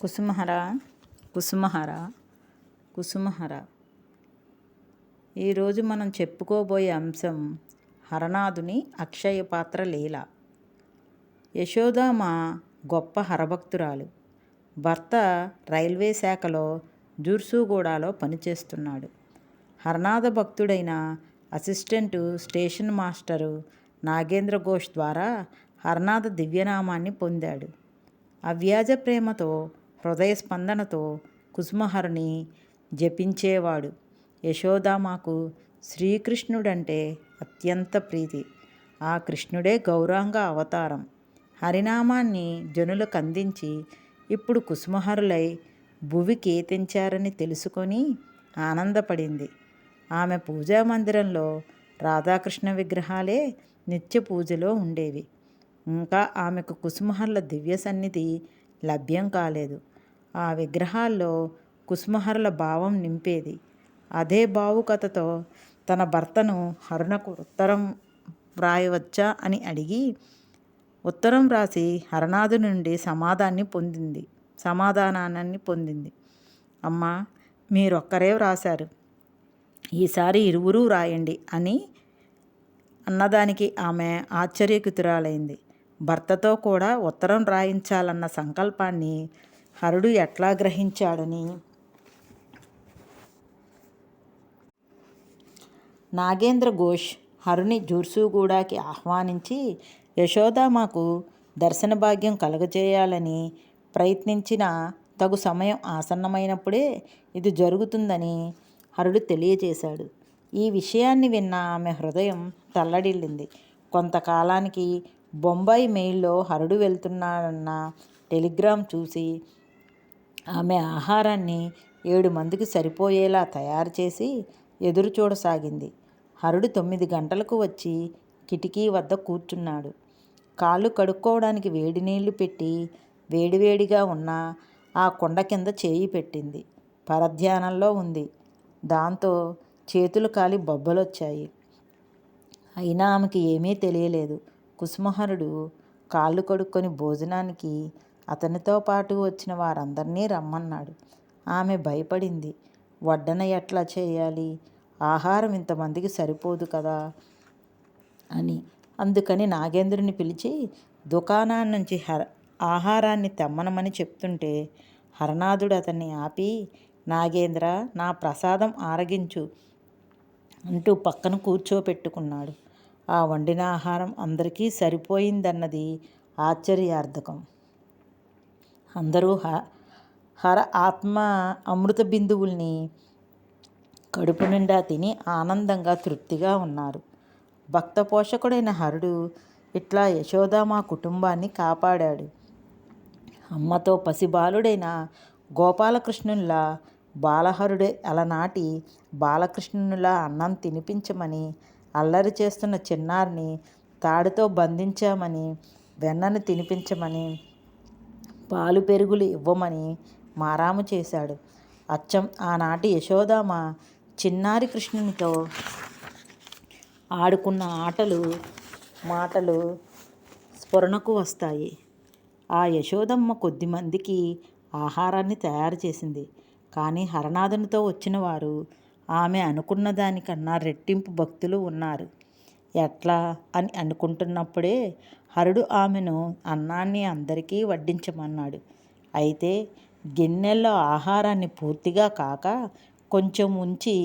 కుసుమహర కుసుమహర కుసుమహర. ఈరోజు మనం చెప్పుకోబోయే అంశం హరనాథుని అక్షయ పాత్ర లీల. యశోదామ గొప్ప హరభక్తురాలు. భర్త రైల్వే శాఖలో జూర్సుగూడలో పనిచేస్తున్నాడు. హరనాథ భక్తుడైన assistant station master Nagendra Ghosh ద్వారా హరనాథ దివ్యనామాన్ని పొందాడు. అవ్యాజ ప్రేమతో హృదయ స్పందనతో కుసుమహరుని జపించేవాడు. యశోదామాకు శ్రీకృష్ణుడంటే అత్యంత ప్రీతి. ఆ కృష్ణుడే గౌరాంగ అవతారం. హరినామాన్ని జనులకు అందించి ఇప్పుడు కుసుమహరులై భువికి తెంచారని తెలుసుకొని ఆనందపడింది. ఆమె పూజా మందిరంలో రాధాకృష్ణ విగ్రహాలే నిత్య పూజలో ఉండేవి. ఇంకా ఆమెకు కుసుమహర్ల దివ్య సన్నిధి లభ్యం కాలేదు. ఆ విగ్రహాల్లో కుసుమహరుల భావం నింపేది. అదే భావుకథతో తన భర్తను హరుణకు ఉత్తరం వ్రాయవచ్చా అని అడిగి ఉత్తరం రాసి హరనాథు నుండి సమాధాన్ని పొందింది. సమాధానాన్ని పొందింది. అమ్మ మీరొక్కరే వ్రాశారు. ఈసారి ఇరువురు రాయండి అని అన్నదానికి ఆమె ఆశ్చర్యకితురాలైంది. భర్తతో కూడా ఉత్తరం రాయించాలన్న సంకల్పాన్ని హరుడు ఎట్లా గ్రహించాడని? నాగేంద్ర ఘోష్ హరుని జూర్సూగూడాకి ఆహ్వానించి యశోదామాకు దర్శన భాగ్యం కలుగజేయాలని ప్రయత్నించిన తగు సమయం ఆసన్నమైనప్పుడే ఇది జరుగుతుందని హరుడు తెలియజేశాడు. ఈ విషయాన్ని విన్న ఆమె హృదయం తల్లడిల్లింది. కొంతకాలానికి బొంబాయి మెయిల్లో హరుడు వెళ్తున్నాడన్న టెలిగ్రామ్ చూసి ఆమె ఆహారాన్ని ఏడు మందికి సరిపోయేలా తయారు చేసి ఎదురు చూడసాగింది. హరుడు తొమ్మిది గంటలకు వచ్చి కిటికీ వద్ద కూర్చున్నాడు. కాళ్ళు కడుక్కోవడానికి వేడి నీళ్ళు పెట్టి వేడివేడిగా ఉన్న ఆ కుండ కింద చేయి పెట్టింది. పరధ్యానంలో ఉంది. దాంతో చేతులు కాలి బొబ్బలొచ్చాయి. అయినా ఆమెకి ఏమీ తెలియలేదు. కుసుమహరుడు కాళ్ళు కడుక్కొని భోజనానికి అతనితో పాటు వచ్చిన వారందరినీ రమ్మన్నాడు. ఆమె భయపడింది. వడ్డన ఎట్లా చేయాలి? ఆహారం ఇంతమందికి సరిపోదు కదా? అని. అందుకని నాగేంద్రుని పిలిచి దుకాణాన్ని నుంచి హర ఆహారాన్ని తెమ్మనమని చెప్తుంటే హరనాథుడు అతన్ని ఆపి నాగేంద్ర నా ప్రసాదం ఆరగించు అంటూ పక్కన కూర్చోపెట్టుకున్నాడు. ఆ వండిన ఆహారం అందరికీ సరిపోయిందన్నది ఆశ్చర్యార్థకం. అందరూ హ హర ఆత్మ అమృత బిందువుల్ని కడుపు నిండా తిని ఆనందంగా తృప్తిగా ఉన్నారు. భక్త పోషకుడైన హరుడు ఇట్లా యశోద మా కుటుంబాన్ని కాపాడాడు. అమ్మతో పసిబాలుడైన గోపాలకృష్ణుల్లా బాలహరుడే అలనాటి బాలకృష్ణునిలా అన్నం తినిపించమని అల్లరి చేస్తున్న చిన్నారిని తాడుతో బంధించామని వెన్నను తినిపించమని పాలు పెరుగులు ఇవ్వమని మారాము చేశాడు. అచ్చం ఆనాటి యశోదామ చిన్నారి కృష్ణునితో ఆడుకున్న ఆటలు మాటలు స్ఫురణకు వస్తాయి. ఆ యశోదమ్మ కొద్దిమందికి ఆహారాన్ని తయారు చేసింది. కానీ హరనాథునితో వచ్చిన వారు ఆమె అనుకున్న దానికన్నా రెట్టింపు భక్తులు ఉన్నారు. ఎట్లా అని అనుకుంటున్నప్పుడే హరుడు ఆమెను అన్నాన్ని అందరికీ వడ్డించమన్నాడు. అయితే గిన్నెల్లో ఆహారాన్ని పూర్తిగా కాక కొంచెం ఉంచి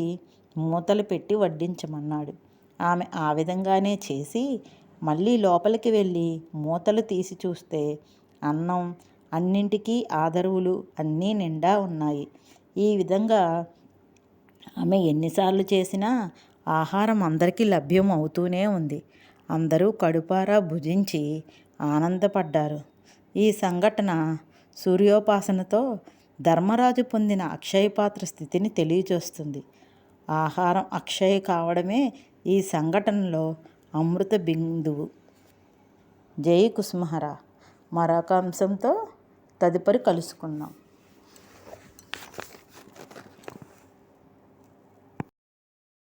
మూతలు పెట్టి వడ్డించమన్నాడు. ఆమె ఆ విధంగానే చేసి మళ్ళీ లోపలికి వెళ్ళి మూతలు తీసి చూస్తే అన్నం అన్నింటికీ ఆదరువులు అన్నీ నిండా ఉన్నాయి. ఈ విధంగా ఆమె ఎన్నిసార్లు చేసినా ఆహారం అందరికీ లభ్యం అవుతూనే ఉంది. అందరూ కడుపారా భుజించి ఆనందపడ్డారు. ఈ సంఘటన సూర్యోపాసనతో ధర్మరాజు పొందిన అక్షయపాత్ర స్థితిని తెలియజేస్తుంది. ఆహారం అక్షయ కావడమే ఈ సంఘటనలో అమృత బిందువు. జై కుసుమహర. మరొక అంశంతో తదుపరి కలుసుకుందాం.